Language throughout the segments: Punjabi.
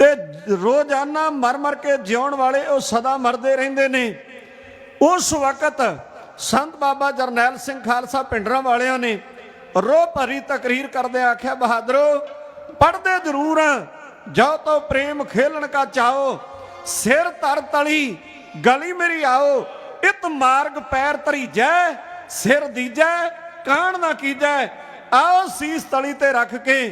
ਤੇ ਰੋਜ਼ਾਨਾ ਮਰ ਮਰ ਕੇ ਜਿਉਣ ਵਾਲੇ ਉਹ ਸਦਾ ਮਰਦੇ ਰਹਿੰਦੇ ਨੇ। ਉਸ ਵਕਤ ਸੰਤ ਬਾਬਾ ਜਰਨੈਲ ਸਿੰਘ ਖਾਲਸਾ ਪਿੰਡਰਾਂ ਵਾਲਿਆਂ ਨੇ ਰੋ ਭਰੀ ਤਕਰੀਰ ਕਰਦੇ ਆਖਿਆ, ਬਹਾਦਰੋ ਪੜਦੇ ਜ਼ਰੂਰ ਆ ਜੋ ਤੋ ਪ੍ਰੇਮ ਖੇਲਣ ਕਾ ਚਾਹੋ, ਸਿਰ ਧਰ ਤਲੀ, ਗਲੀ ਮੇਰੀ ਆਓ, ਇਤ ਮਾਰਗ ਪੈਰ ਧਰੀਜੈ, ਸਿਰ ਦੀਜੈ, ਕਾਣ ਨਾ ਕੀਜੈ, ਆਓ ਸੀਸ ਤਲੀ ਤੇ ਰੱਖ ਕੇ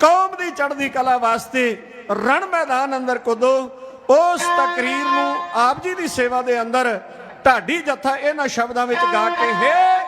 ਕੌਮ ਦੀ ਚੜ੍ਹਦੀ ਕਲਾ ਵਾਸਤੇ ਰਣ ਮੈਦਾਨ ਅੰਦਰ ਕੁੱਦੋ, ਉਸ ਤਕਰੀਰ ਨੂੰ ਆਪ ਜੀ ਦੀ ਸੇਵਾ ਦੇ ਅੰਦਰ, ਢਾਡੀ ਜੱਥਾ ਇਹਨਾਂ ਸ਼ਬਦਾਂ ਵਿੱਚ ਗਾ ਕੇ, ਹੈ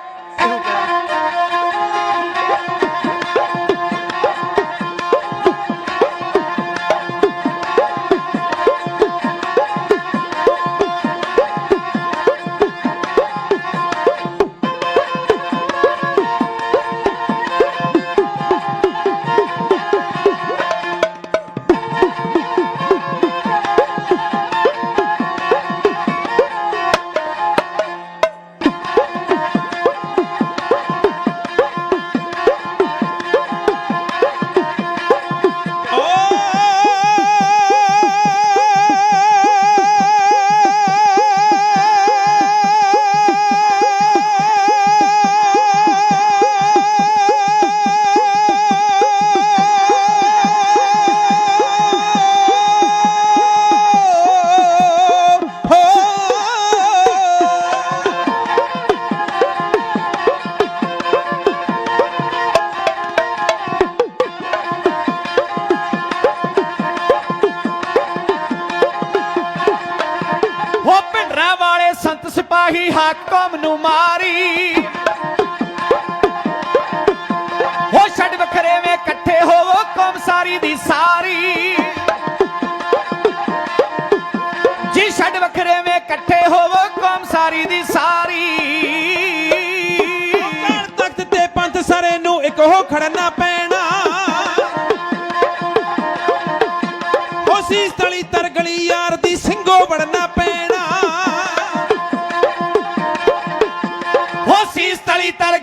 ਉਹ ਭਿੰਡਰਾਂ ਵਾਲੇ ਸੰਤ ਸਿਪਾਹੀ ਹਾਕਮ ਨੂੰ ਮਾਰੀ। ਉਹ ਛੱਡ ਵਖਰੇਵੇਂ ਇਕੱਠੇ ਹੋਵੋ ਕੌਮ ਸਾਰੀ ਦੀ ਸਾਰੀ। ਜੀ ਛੱਡ ਵਖਰੇਵੇਂ ਇਕੱਠੇ ਹੋਵੋ ਕੌਮ ਸਾਰੀ ਦੀ ਸਾਰੀ। ਤਖਤ ਤੇ ਪੰਥ ਸਾਰੇ ਨੂੰ ਇੱਕ ਹੋ ਖੜਨਾ ਪੈਣਾ। ਸੀਸ ਤਲੀ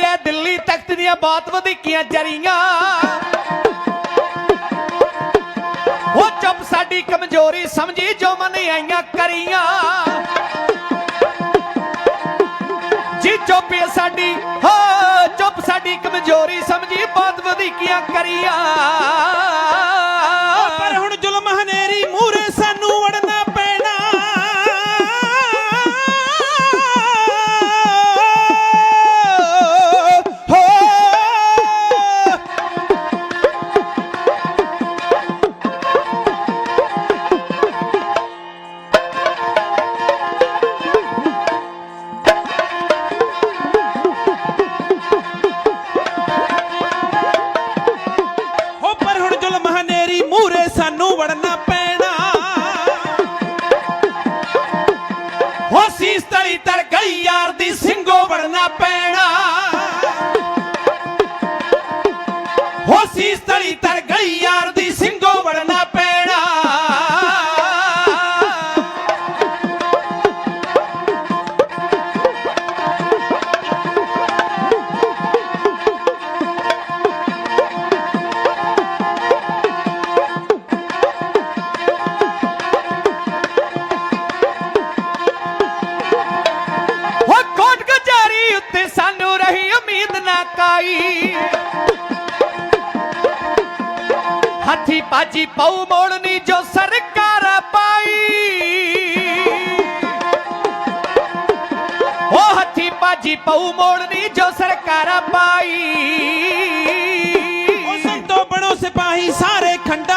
ਸ਼ਾਂਤਮਈ ਰੇ ਦਿੱਲੀ ਤਖਤ ਦੀਆਂ ਬਾਤ ਵਧੀਕੀਆਂ ਜਰੀਆਂ। ਉਹ ਚੁੱਪ ਸਾਡੀ ਕਮਜ਼ੋਰੀ ਸਮਝੀ ਜੋ ਮਨ ਆਈਆਂ ਕਰੀਆਂ। ਜੀ ਚੁੱਪ ਇਹ ਸਾਡੀ, ਹੋ ਚੁੱਪ ਸਾਡੀ ਕਮਜ਼ੋਰੀ ਸਮਝੀ ਬਾਤ ਵਧੀਕੀਆਂ ਕਰੀਆਂ। ਪਰ ਹੁਣ ਜ਼ੁਲਮ ਹਨੇਰੀ ਯਾਰ ਦੀ ਸਿੰਘੋ ਬਣਨਾ ਪੈਣਾ। ਉਮੀਦ ਨਾ ਕਾਈ। ਹੱਥੀ ਪਾਜੀ ਪਾਉ ਮੋੜਨੀ ਜੋ ਸਰਕਾਰ ਪਾਈ। ਉਹ ਹੱਥੀ ਪਾਜੀ ਫੌਜੀ ਪਊ ਮੋੜਨੀ ਜੋ ਸਰਕਾਰਾਂ ਪਾਈ। ਉਹ ਸੰਤੋ ਬਣੋ ਸਿਪਾਹੀ, ਸਾਰੇ ਖੰਡਾ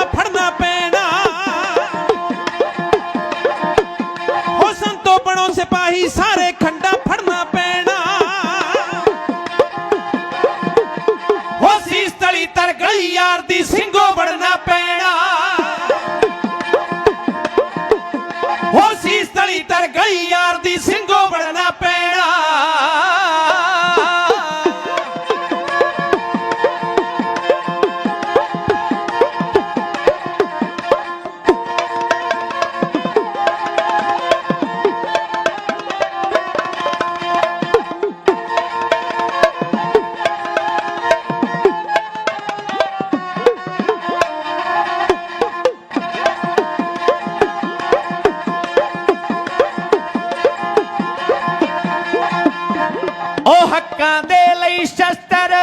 ਹੱਕਾਂ ਦੇ ਲਈ ਸ਼ਸਤਰ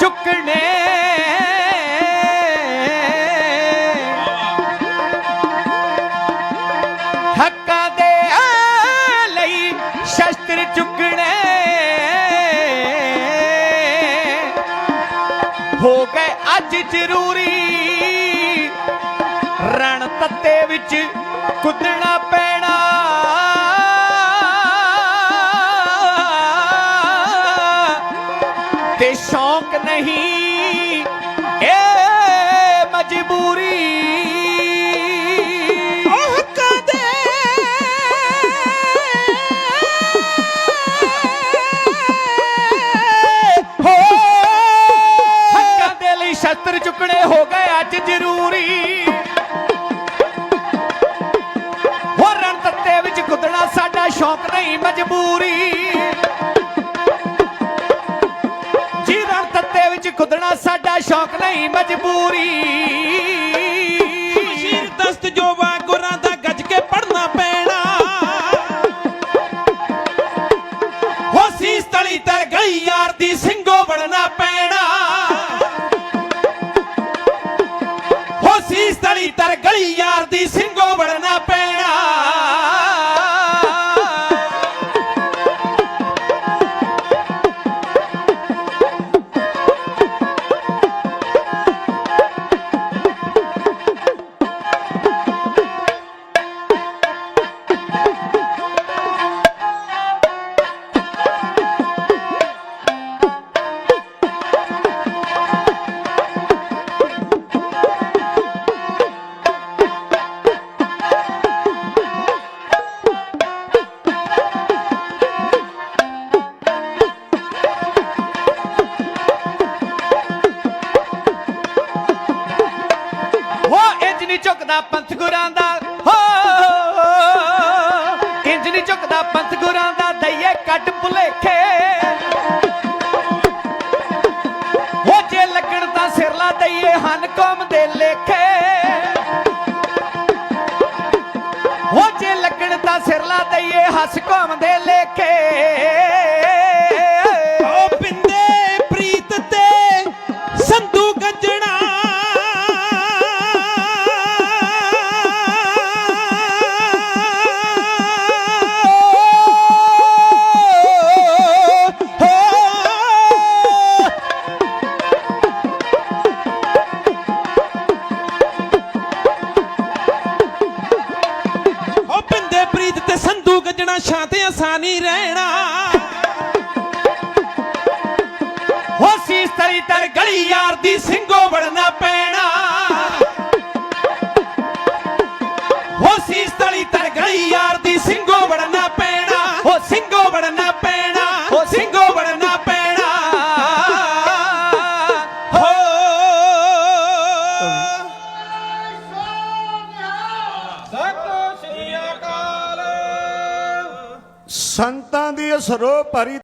ਚੁੱਕਣੇ। ਹੱਕਾਂ ਦੇ ਲਈ ਸ਼ਸਤਰ ਚੁੱਕਣੇ। ਹੋ ਗਏ ਅੱਜ ਜ਼ਰੂਰੀ ਰਣ ਤੱਤੇ ਵਿੱਚ ਕੁੱਦਣਾ ਪੈਣਾ ਤੇ ਸ਼ੌਕ ਨਹੀਂ। ਇਹ ਮਜਬੂਰੀ। ਉਹ ਦੇ। ਹੋ। ਹੱਕਾਂ ਦੇ ਲਈ ਸ਼ਸਤਰ ਚੁੱਕਣੇ ਹੋ ਗਏ ਅੱਜ ਜ਼ਰੂਰੀ। ਹੋ ਰਣ ਤੱਤੇ ਵਿੱਚ ਕੁੱਦਣਾ ਸਾਡਾ ਸ਼ੌਕ ਨਹੀਂ ਮਜਬੂਰੀ। ਤੱਤੇ ਕੁੱਦਣਾ ਸਾਡਾ ਸ਼ੌਕ ਨਹੀਂ ਮਜਬੂਰੀ। ਝੁਕਦਾ ਪੰਥ ਗੁਰਾਂ ਦਾ, ਹੋ ਇੰਜ ਨਹੀਂ ਝੁਕਦਾ ਪੰਥ ਗੁਰਾਂ ਦਾ, ਦਈਏ ਕੱਟ ਭੁਲੇਖੇ। ਹੋ ਜੇ ਲੱਗਣ ਤਾਂ ਸਿਰ ਲਾ ਦਈਏ, ਹਨ ਕੌਮ ਦੇ ਲੇਖੇ। ਸੰਧੂ ਗੱਜਣਾ ਆਸਾਨੀ ਰਹਿਣਾ। ਹੋ ਸੀਸ ਤਰੀ ਤਰ ਗਲੀ ਯਾਰ ਦੀ ਸਿੰਘੋ ਬੜਨਾ ਪੈਣਾ। ਸੰਤਾਂ ਦੀ ਇਸ ਰੋਹ ਭਰੀ